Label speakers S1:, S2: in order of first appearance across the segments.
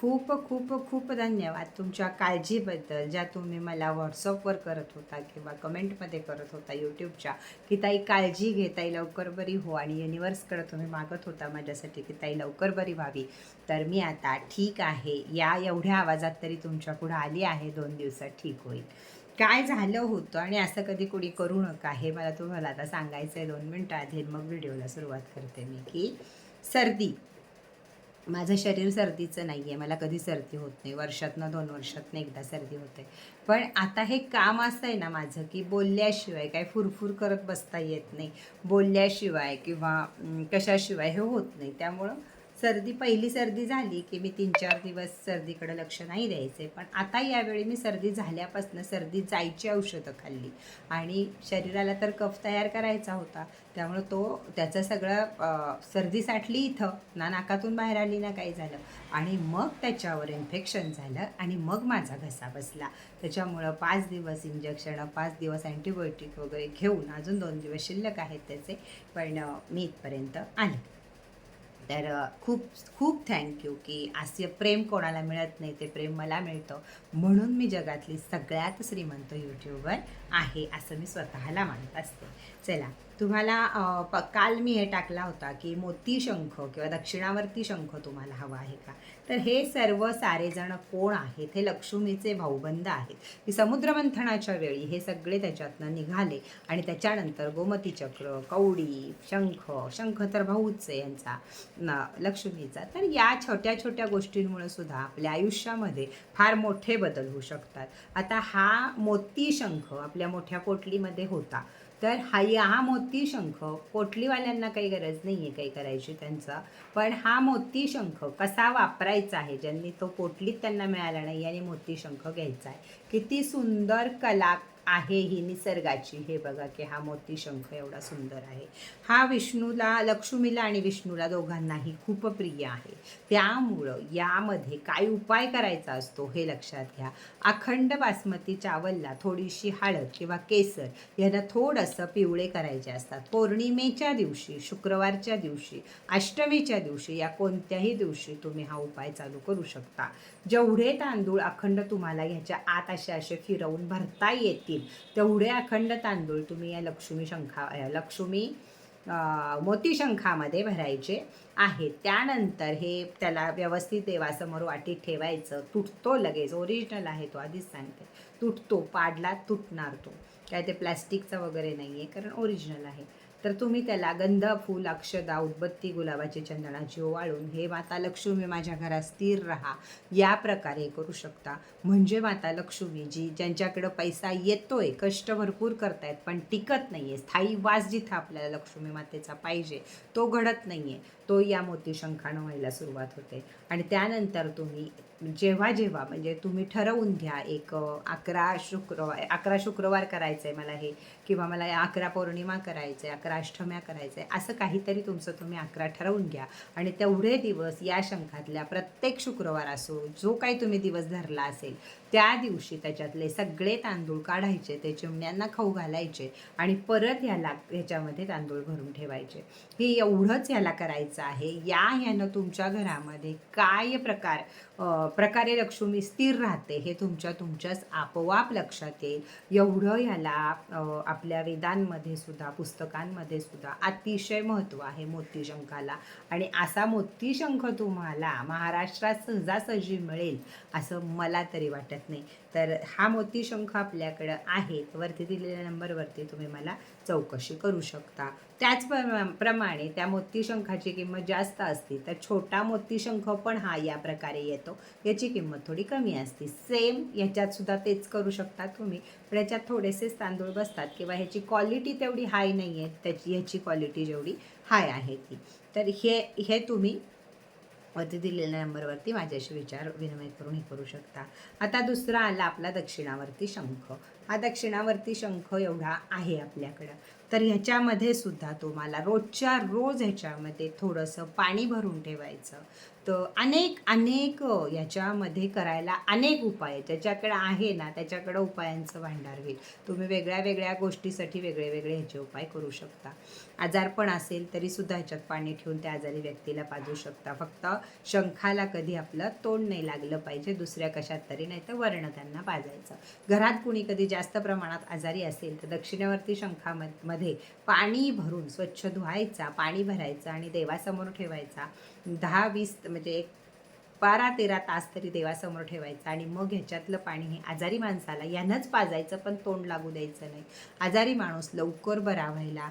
S1: खूप खूप खूप धन्यवाद तुमच्या काळजीबद्दल ज्या तुम्ही मला व्हॉट्सअपवर करत होता किंवा कमेंटमध्ये करत होता यूट्यूबच्या की ताई काळजी घे ताई लवकर बरी हो आणि युनिवर्सकडं तुम्ही मागत होता माझ्यासाठी की ताई लवकर बरी व्हावी. तर मी आता ठीक आहे. या एवढ्या आवाजात तरी तुमच्या पुढं आली आहे दोन दिवसात ठीक होईल. काय झालं होतं आणि असं कधी कोणी करू नका हे मला तुम्हाला आता सांगायचं आहे दोन मिनटं आधी. मग व्हिडिओला सुरुवात करते मी की सर्दी. माझं शरीर सर्दीचं नाही आहे मला कधी सर्दी होत नाही. वर्षातनं दोन वर्षातनं एकदा सर्दी होते. पण आता हे काम असं आहे ना माझं की बोलल्याशिवाय काय फुरफुर करत बसता येत नाही. बोलल्याशिवाय किंवा कशाशिवाय हे होत नाही. त्यामुळं सर्दी पहिली सर्दी झाली की मी तीन चार दिवस सर्दीकडे लक्ष नाही द्यायचे. पण आता यावेळी मी सर्दी झाल्यापासून सर्दी जायची औषधं खाल्ली. आणि शरीराला तर कफ तयार करायचा होता. त्यामुळं तो त्याचं सगळं सर्दी साठली इथं. ना नाकातून बाहेर आली ना काही झालं. आणि मग त्याच्यावर इन्फेक्शन झालं आणि मग माझा घसा बसला. त्याच्यामुळं पाच दिवस इंजेक्शन पाच दिवस अँटीबायोटिक वगैरे घेऊन अजून दोन दिवस शिल्लक आहेत त्याचे. पण मी इथपर्यंत आले. तर खूप खूप थँक्यू की असे प्रेम कोणाला मिळत नाही ते प्रेम मला मिळतं. म्हणून मी जगातली सगळ्यात श्रीमंत यूट्यूबर आहे असं मी स्वतःला मानत असते. चला तुम्हाला प काल मी हे टाकला होता की मोती शंख किंवा दक्षिणावर्ती शंख तुम्हाला हवा आहे का? तर हे सर्व सारेजण कोण आहेत? हे लक्ष्मीचे भाऊबंद आहेत. की समुद्रमंथनाच्या वेळी हे सगळे त्याच्यातनं निघाले आणि त्याच्यानंतर गोमती चक्र कवडी शंख शंख तर भाऊच आहे यांचा लक्ष्मीचा. तर या छोट्या छोट्या गोष्टींमुळे सुद्धा आपल्या आयुष्यामध्ये फार मोठे बदल होऊ शकतात. आता हा मोती शंख आपल्या मोठ्या पोटलीमध्ये होता. तर हा हा मोती शंख पोटलीवाल्यांना काही गरज नाही आहे काही करायची त्यांचा. पण हा मोती शंख कसा वापरायचा आहे? ज्यांनी तो पोटलीत त्यांना मिळाला नाही आणि मोती शंख घ्यायचा आहे. किती सुंदर कला आहे ही निसर्गाची. हे बघा की हा मोती शंख एवढा सुंदर आहे. हा विष्णूला लक्ष्मीला आणि विष्णूला दोघांनाही खूप प्रिय आहे. त्यामुळं यामध्ये काय उपाय करायचा असतो हे लक्षात घ्या. अखंड बासमती चावलला थोडीशी हळद किंवा केसर यांना थोडंसं पिवळे करायचे असतात. पौर्णिमेच्या दिवशी शुक्रवारच्या दिवशी अष्टमीच्या दिवशी या कोणत्याही दिवशी तुम्ही हा उपाय चालू करू शकता. जेवढे तांदूळ अखंड तुम्हाला ह्याच्या आत असे असे फिरवून भरता येतील तेवढे अखंड तांदूळ तुम्ही या लक्ष्मी शंखा लक्ष्मी मोतीशंखामध्ये मोती शंखामध्ये भरायचे आहेत. त्यानंतर हे त्याला व्यवस्थित देवासमोर वाटीत ठेवायचं. तुटतो लगेच. ओरिजिनल आहे तो. आधीच सांगते. तुटतो. पाडला तुटणार तो. काय ते प्लॅस्टिकचा वगैरे नाही आहे कारण ओरिजिनल आहे. तर तुम्ही त्याला गंध फूल अक्षदा उदबत्ती गुलाबाची चंदनाची ओवाळून हे माता लक्ष्मी माझ्या घरात स्थिर राहा. या प्रकारे करू शकता. म्हणजे माता लक्ष्मी जी ज्यांच्याकडं पैसा येतोय कष्ट भरपूर करतायत पण टिकत नाही आहे स्थायी वास जिथं आपल्याला लक्ष्मी मातेचा पाहिजे तो घडत नाही आहे तो या मोती शंखानं व्हायला सुरुवात होते. आणि त्यानंतर तुम्ही जेव्हा जेव्हा म्हणजे तुम्ही ठरवून घ्या एक अकरा शुक्रवार अकरा शुक्रवार करायचं आहे मला हे किंवा मला या अकरा पौर्णिमा करायचं आहे अकरा अष्टम्या करायचं आहे असं काहीतरी तुमचं तुम्ही अकरा ठरवून घ्या. आणि तेवढे दिवस या शंखातल्या प्रत्येक शुक्रवार असो जो काही तुम्ही दिवस धरला असेल त्या दिवशी त्याच्यातले सगळे तांदूळ काढायचे ते चिमण्यांना खाऊ घालायचे आणि परत ह्याला ह्याच्यामध्ये तांदूळ भरून ठेवायचे. हे एवढंच ह्याला करायचं आहे. या ह्यानं तुमच्या घरामध्ये काय प्रकार प्रकारे लक्ष्मी स्थिर राहते हे तुमच्या तुमच्याच आपोआप लक्षात येईल. एवढं ह्याला आपल्या वेदांमध्ये सुद्धा पुस्तकांमध्ये सुद्धा अतिशय महत्त्व आहे मोतीशंखाला. आणि असा मोतीशंख तुम्हाला महाराष्ट्रात सहजासहजी मिळेल असं मला तरी वाटत नाही. तर हा मोतीशंख आपल्याकडं आहे. वरती दिलेल्या नंबरवरती तुम्ही मला चौकशी करू शकता. त्याचप्रमाणे त्या मोतीशंखाची किंमत जास्त असते तर छोटा मोतीशंख पण हा या प्रकारे येतो. याची किंमत थोडी कमी असते. सेम याच्यात सुद्धा तेच करू शकता तुम्ही. पण याच्यात थोडेसेच तांदूळ बसतात किंवा ह्याची क्वालिटी तेवढी हाय नाही आहे त्याची ह्याची क्वालिटी जेवढी हाय आहे ती. तर हे हे तुम्ही वरती दिलेल्या नंबरवरती माझ्याशी विचार विनिमय करून हे करू शकता. आता दुसरा आला आपला दक्षिणावर्ती शंख. हा दक्षिणावर्ती शंख एवढा आहे आपल्याकडं. तर ह्याच्यामध्ये सुद्धा तुम्हाला रोजच्या रोज ह्याच्यामध्ये थोडंसं पाणी भरून ठेवायचं. तर अनेक अनेक याच्यामध्ये करायला अनेक उपाय आहेत. ज्याच्याकडे आहे ना त्याच्याकडं उपायांचं भांडार होईल. तुम्ही वेगळ्या वेगळ्या गोष्टीसाठी वेगळे वेगळे ह्याचे उपाय करू शकता. आजारपण असेल तरीसुद्धा ह्याच्यात पाणी ठेवून त्या आजारी व्यक्तीला पाजू शकता. फक्त शंखाला कधी आपलं तोंड नाही लागलं पाहिजे दुसऱ्या कशात तरी नाही तर वर्ण त्यांना पाजायचं. घरात कुणी कधी जास्त प्रमाणात आजारी असेल तर दक्षिणेवरती शंखामध्ये पाणी भरून स्वच्छ धुवायचा पाणी भरायचं आणि देवासमोर ठेवायचा. दहा वीस म्हणजे एक बारा तेरा तास तरी देवासमोर ठेवायचं आणि मग ह्याच्यातलं पाणी हे आजारी माणसाला यानंच पाजायचं पण तोंड लागू द्यायचं नाही. आजारी माणूस लवकर बरा व्हायला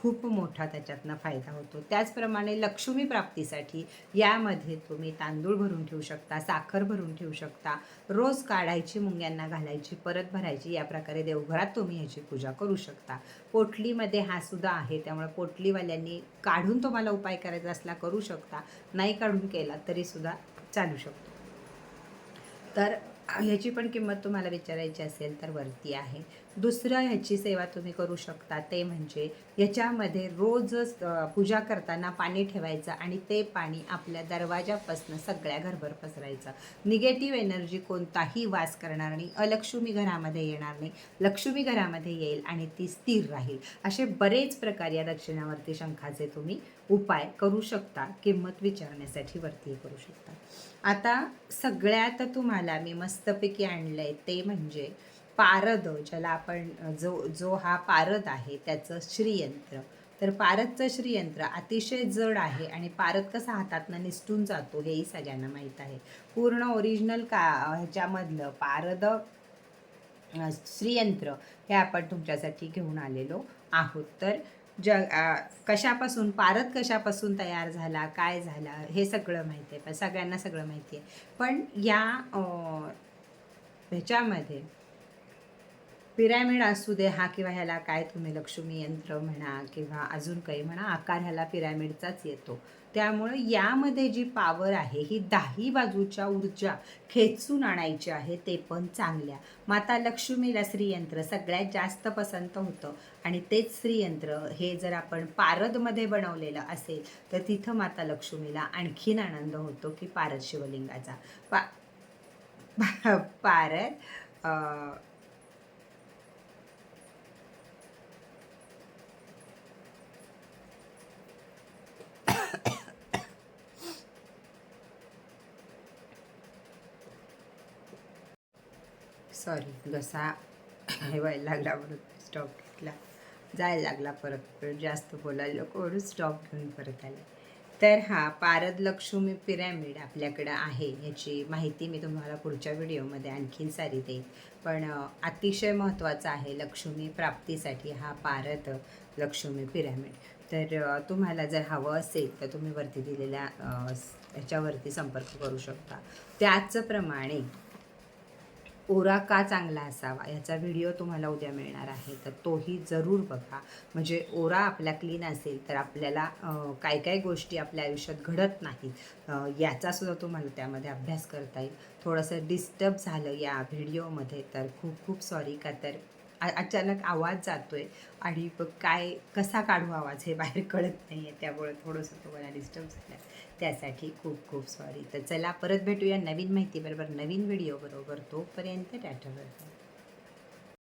S1: खूप मोठा त्याच्यातनं फायदा होतो. त्याचप्रमाणे लक्ष्मी प्राप्तीसाठी यामध्ये तुम्ही तांदूळ भरून ठेवू शकता साखर भरून ठेवू शकता रोज काढायची मुंग्यांना घालायची परत भरायची या प्रकारे देवघरात तुम्ही ह्याची पूजा करू शकता. पोटलीमध्ये हा सुद्धा आहे त्यामुळे पोटलीवाल्यांनी काढून तुम्हाला उपाय करायचा असला करू शकता. नाही काढून केला तरीसुद्धा चालू शकतो. तर ह्याची पण किंमत तुम्हाला विचारायची असेल तर वरती आहे. दुसरं ह्याची सेवा तुम्ही करू शकता ते म्हणजे याच्यामध्ये रोजच पूजा करताना पाणी ठेवायचं आणि ते पाणी आपल्या दरवाजापासनं सगळ्या घरभर पसरायचं. निगेटिव्ह एनर्जी कोणताही वास करणार नाही अलक्ष्मी घरामध्ये येणार नाही. लक्ष्मी घरामध्ये येईल आणि ती स्थिर राहील. असे बरेच प्रकार या दक्षिणावर्ती शंखाचे तुम्ही उपाय करू शकता किंमत विचारण्यासाठी वरती करू शकता. आता सगळ्यात तुम्हाला मी मस्तपैकी आणलं आहे ते म्हणजे पारद ज्याला आपण जो जो हा पारद आहे त्याचं श्रीयंत्र. तर पारदचं श्रीयंत्र अतिशय जड आहे आणि पारद कसा हातातनं निसटून जातो हेही सगळ्यांना माहीत आहे. पूर्ण ओरिजिनल का ह्याच्यामधलं पारद श्रीयंत्र हे आपण तुमच्यासाठी घेऊन आलेलो आहोत. तर ज कशापासून पारद कशापासून तयार झाला काय झाला हे सगळं माहिती आहे. पण सगळ्यांना सगळं माहिती आहे. पण या ह्याच्यामध्ये पिरॅमिड असू दे हा किंवा ह्याला काय तुम्ही लक्ष्मी यंत्र म्हणा किंवा अजून काही म्हणा आकार ह्याला पिरॅमिडचाच येतो. त्यामुळं यामध्ये जी पावर आहे ही दाही बाजूच्या ऊर्जा खेचून आणायची आहे ते पण चांगल्या. माता लक्ष्मीला श्रीयंत्र सगळ्यात जास्त पसंत होतं. आणि तेच श्रीयंत्र हे जर आपण पारदमध्ये बनवलेलं असेल तर तिथं माता लक्ष्मीला आणखीन आनंद होतो की पारद शिवलिंगाचा. पा पारद सॉरी घसा व्हायला लागला म्हणून स्टॉप घेतला. जायला लागला परत जास्त बोलायला लोक म्हणून स्टॉप घेऊन परत आले. तर हा पारद लक्ष्मी पिरॅमिड आपल्याकडं आहे ह्याची माहिती मी तुम्हाला पुढच्या व्हिडिओमध्ये आणखीन सारी देईन. पण अतिशय महत्त्वाचा आहे लक्ष्मी प्राप्तीसाठी हा पारद लक्ष्मी पिरॅमिड तर तुम्हाला जर हवं असेल तर तुम्ही वरती दिलेल्या ह्याच्यावरती संपर्क करू शकता. त्याचप्रमाणे ओरा का चांगला असावा? याचा व्हिडिओ तुम्हाला उद्या मिळणार आहे. तर तोही जरूर बघा. म्हणजे ओरा आपला क्लीन असेल तर आपल्याला काय काय गोष्टी आपल्या आयुष्यात घडत नाहीत. याचासुद्धा तुम्हाला त्यामध्ये अभ्यास करता येईल. थोडंसं डिस्टर्ब झालं या व्हिडिओमध्ये तर खूप खूप सॉरी का तर अचानक आवाज जातोय. आणि ब- काय कसा काढू आवाज? हे बाहेर कळत नाही आहे त्यामुळे थोडंसं तुम्हाला डिस्टर्ब झालं त्यासाठी खूप खूप सॉरी तर चला परत भेटूया नवीन माहितीबरोबर नवीन व्हिडिओ बरोबर. तोपर्यंत टाटा.